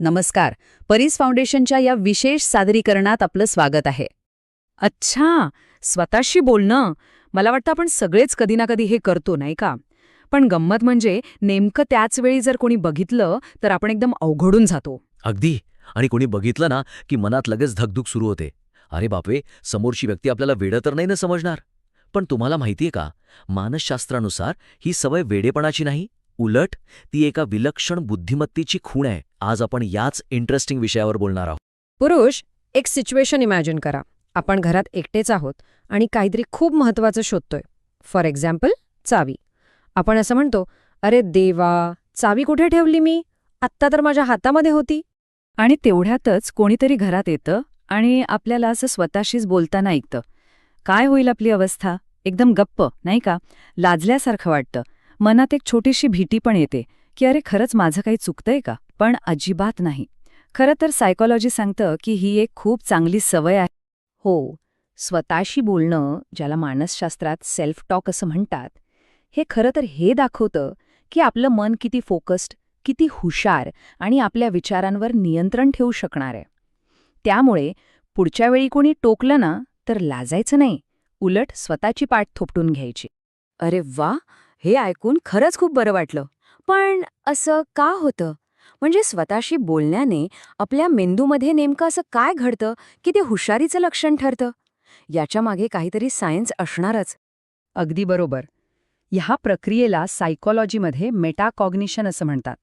नमस्कार. परीस फाउंडेशनच्या या विशेष सादरीकरणात आपलं स्वागत आहे. अच्छा! स्वतःशी बोलणं. मला वाटतं आपण सगळेच कधी ना कधी हे करतो नाही का? पण गंमत म्हणजे नेमकं त्याच वेळी जर कोणी बघितलं तर आपण एकदम अवघडून जातो. अगदी. आणि कोणी बघितलं ना की मनात लगेच धकधुक सुरू होते. अरे बापरे! समोरची व्यक्ती आपल्याला वेडं तर नाही ना समजणार. पण तुम्हाला माहितीये का? मानसशास्त्रानुसार ही सवय वेडेपणाची नाही? उलट ती एका विलक्षण बुद्धिमत्तेची खूण आहे. आज आपण याच इंटरेस्टिंग विषयावर बोलणार आहोत. पुरुष एक सिच्युएशन इमॅजिन करा. आपण घरात एकटेच आहोत आणि काहीतरी खूप महत्वाचं शोधतोय. फॉर एक्झाम्पल चावी. आपण असं म्हणतो अरे देवा चावी कुठे ठेवली मी? आत्ता तर माझ्या हातामध्ये होती. आणि तेवढ्यातच कोणीतरी घरात येतं आणि आपल्याला असं स्वतःशीच बोलताना ऐकतं. काय होईल आपली अवस्था? एकदम गप्प नाही का? लाजल्यासारखं वाटतं. मनात एक छोटीशी भीती पण येते की अरे खरंच माझं काही चुकतंय का? पण अजिबात नाही. खरं तर सायकॉलॉजी सांगतं की ही एक खूप चांगली सवय आहे. हो स्वतःशी बोलणं ज्याला मानसशास्त्रात सेल्फ टॉक असं म्हणतात हे खरं तर हे दाखवतं की आपलं मन किती फोकस्ड किती हुशार आणि आपल्या विचारांवर नियंत्रण ठेवू शकणार आहे. त्यामुळे पुढच्या वेळी कोणी टोकलं ना तर लाजायचं नाही. उलट स्वतःची पाठ थोपटून घ्यायची. अरे वा! हे ऐकून खरंच खूप बरं वाटलं. पण असं का होतं? म्हणजे स्वतःशी बोलण्याने आपल्या मेंदूमध्ये नेमकं असं काय घडतं की ते हुशारीचं लक्षण ठरतं? याच्यामागे काहीतरी सायन्स असणारच. अगदी बरोबर. ह्या प्रक्रियेला सायकोलॉजीमध्ये मेटाकॉग्निशन असं म्हणतात.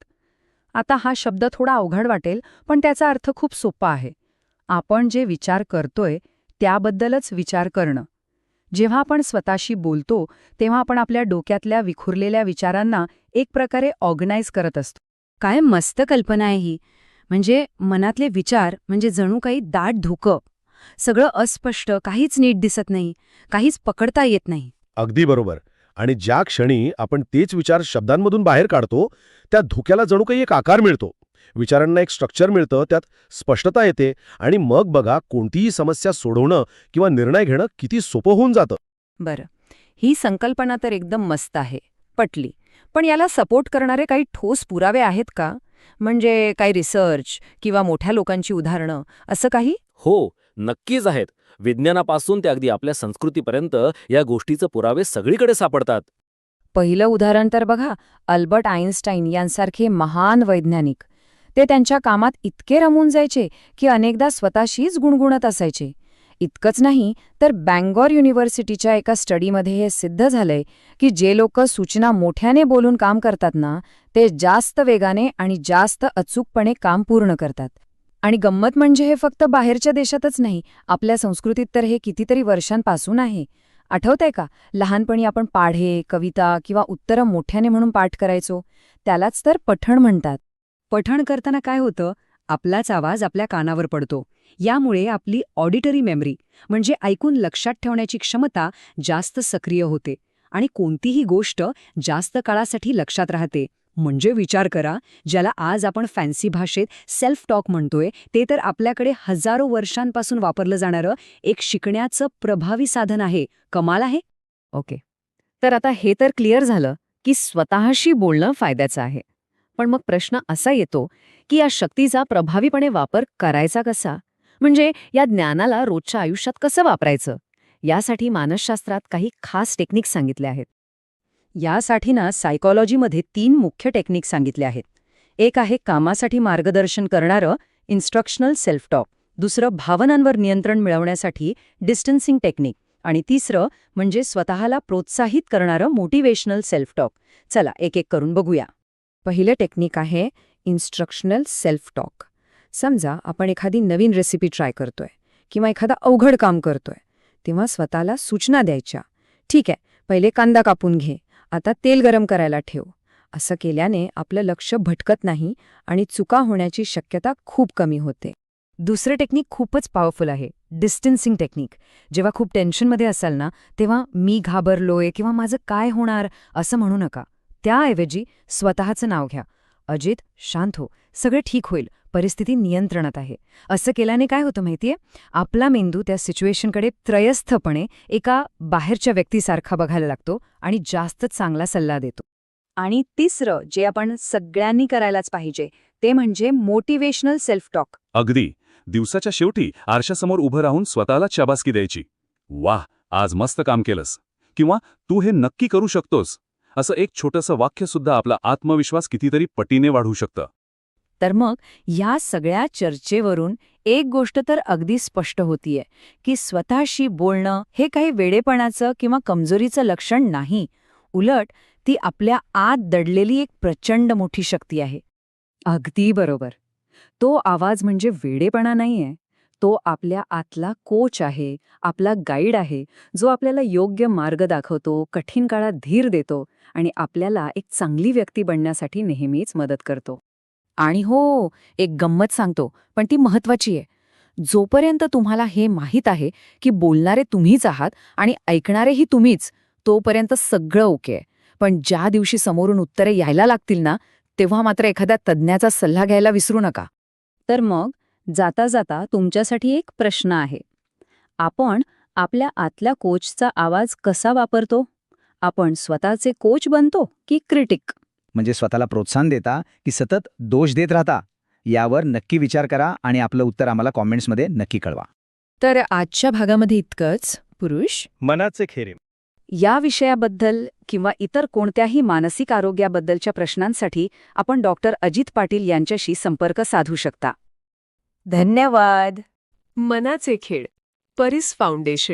आता हा शब्द थोडा अवघड वाटेल पण त्याचा अर्थ खूप सोपा आहे. आपण जे विचार करतोय त्याबद्दलच विचार करणं. जेव्हा आपण स्वतःशी बोलतो तेव्हा आपण आपल्या डोक्यातल्या विखुरलेल्या विचारांना एक प्रकारे ऑर्गनाईज करत असतो. काय मस्त कल्पना आहे ही. म्हणजे मनातले विचार म्हणजे जणू काही दाट धुकं सगळं अस्पष्ट काहीच नीट दिसत नाही काहीच पकडता येत नाही. अगदी बरोबर. आणि ज्या क्षणी आपण तेच विचार शब्दांमधून बाहेर काढतो त्या धोक्याला जणू काही एक आकार मिळतो. विचारांना एक स्ट्रक्चर मिळतं त्यात स्पष्टता येते आणि मग बघा कोणतीही समस्या सोडवणं किंवा निर्णय घेणं किती सोपं होऊन जातं. बरं. ही संकल्पना तर एकदम मस्त आहे पटली. पण याला सपोर्ट करणारे काही ठोस पुरावे आहेत का? म्हणजे काही रिसर्च किंवा मोठ्या लोकांची उदाहरणं असं काही? हो नक्कीच आहेत. विज्ञानापासून ते अगदी आपल्या संस्कृतीपर्यंत या गोष्टीचं पुरावे सगळीकडे सापडतात. पहिलं उदाहरण तर बघा अल्बर्ट आईन्स्टाईन यांसारखे महान वैज्ञानिक. ते त्यांच्या कामात इतके रमून जायचे की अनेकदा स्वतःशीच गुणगुणत असायचे. इतकंच नाही तर बँगॉर युनिव्हर्सिटीच्या एका स्टडीमध्ये हे सिद्ध झालंय की जे लोक सूचना मोठ्याने बोलून काम करतात ना ते जास्त वेगाने आणि जास्त अचूकपणे काम पूर्ण करतात. आणि गंमत म्हणजे हे फक्त बाहेरच्या देशातच नाही आपल्या संस्कृतीत तर हे कितीतरी वर्षांपासून आहे. आठवतंय का लहानपणी आपण पाढे कविता किंवा उत्तरं मोठ्याने म्हणून पाठ करायचो? त्यालाच तर पठण म्हणतात. पठण करताना काय होतं? आपलाच आवाज आपल्या कानावर पडतो. यामुळे आपली ऑडिटरी मेमरी म्हणजे ऐकून लक्षात ठेवण्याची क्षमता जास्त सक्रिय होते. आणि कोणतीही गोष्ट जास्त काळासाठी लक्षात राहते. म्हणजे विचार करा ज्याला आज आपण फॅन्सी भाषेत सेल्फ टॉक म्हणतोय ते तर आपल्याकडे हजारो वर्षांपासून वापरलं जाणारं एक शिकण्याचं प्रभावी साधन आहे. कमाल आहे? ओके. तर आता हे तर क्लिअर झालं की स्वतःशी बोलणं फायद्याचं आहे. पण मग प्रश्न असा येतो की या शक्तीचा प्रभावीपणे वापर करायचा कसा? म्हणजे या ज्ञानाला रोजच्या आयुष्यात कसं वापरायचं? यासाठी मानसशास्त्रात काही खास टेक्निक सांगितले आहेत. यासाठी ना सायकॉलॉजीमध्ये तीन मुख्य टेक्निक सांगितले आहेत. एक आहे कामासाठी मार्गदर्शन करणारं इन्स्ट्रक्शनल सेल्फ टॉक दुसरं भावनांवर नियंत्रण मिळवण्यासाठी डिस्टन्सिंग टेक्निक आणि तिसरं म्हणजे स्वतःला प्रोत्साहित करणारं मोटिवेशनल सेल्फ टॉक चला एक एक करून बघूया. पहिलं टेक्निक आहे इन्स्ट्रक्शनल सेल्फ टॉक समजा आपण एखादी नवीन रेसिपी ट्राय करतोय किंवा एखादा अवघड काम करतोय तेव्हा स्वतःला सूचना द्यायच्या. ठीक आहे पहिले कांदा कापून घे आता तेल गरम करायला ठेव. असं केल्याने आपलं लक्ष भटकत नाही आणि चुका होण्याची शक्यता खूप कमी होते. दुसरं टेक्निक खूपच पॉवरफुल आहे डिस्टन्सिंग टेक्निक जेव्हा खूप टेन्शनमध्ये असाल ना तेव्हा मी घाबरलोय किंवा माझं काय होणार असं म्हणू नका. त्याऐवजी स्वतःचं नाव घ्या. अजित शांत हो. सगळं ठीक होईल. परिस्थिती नियंत्रणात आहे. असं केल्याने काय होतं माहितीये? आपला मेंदू त्या सिच्युएशनकडे त्रयस्थपणे एका बाहेरच्या व्यक्तीसारखा बघायला लागतो आणि जास्तच चांगला सल्ला देतो. आणि तिसरं जे आपण सगळ्यांनी करायलाच पाहिजे ते म्हणजे मोटिवेशनल सेल्फ टॉक अगदी. दिवसाच्या शेवटी आरशासमोर उभं राहून स्वतःला शाबासकी द्यायची. वाह! आज मस्त काम केलंस. किंवा तू हे नक्की करू शकतोस. असं एक छोटंसं वाक्य सुद्धा आपला आत्मविश्वास कितीतरी पटीने वाढवू शकतं. तर मग या सगळ्या चर्चेवरून एक गोष्ट तर अगदी स्पष्ट होतीये की स्वतःशी बोलणं हे काही वेडेपणाचं किंवा कमजोरीचं लक्षण नाही. उलट ती आपल्या आत दडलेली एक प्रचंड मोठी शक्ती आहे. अगदी बरोबर. तो आवाज म्हणजे वेडेपणा नाहीये. तो आपल्या आतला कोच आहे आपला गाईड आहे जो आपल्याला योग्य मार्ग दाखवतो कठीण काळात धीर देतो आणि आपल्याला एक चांगली व्यक्ती बनण्यासाठी नेहमीच मदत करतो. आणि हो एक गंमत सांगतो पण ती महत्वाची आहे. जोपर्यंत तुम्हाला हे माहीत आहे की बोलणारे तुम्हीच आहात आणि ऐकणारेही तुम्हीच तोपर्यंत सगळं ओके. आहे पण ज्या दिवशी समोरून उत्तरे यायला लागतील ना तेव्हा मात्र एखाद्या तज्ज्ञाचा सल्ला घ्यायला विसरू नका. तर मग? जाता जाता तुमच्यासाठी एक प्रश्न आहे. आपण आपल्या आतल्या कोचचा आवाज कसा वापरतो? आपण स्वतःचे कोच बनतो की क्रिटिक? म्हणजे स्वतःला प्रोत्साहन देता की सतत दोष देत राहता? यावर नक्की विचार करा आणि आपलं उत्तर आम्हाला कॉमेंट्समध्ये नक्की कळवा. तर आजच्या भागामध्ये इतकंच. पुरुष? मनाचे खेरे. या विषयाबद्दल किंवा इतर कोणत्याही मानसिक आरोग्याबद्दलच्या प्रश्नांसाठी आपण डॉक्टर अजित पाटील यांच्याशी संपर्क साधू शकता. धन्यवाद. मनाचे खेळ. परिस फाउंडेशन.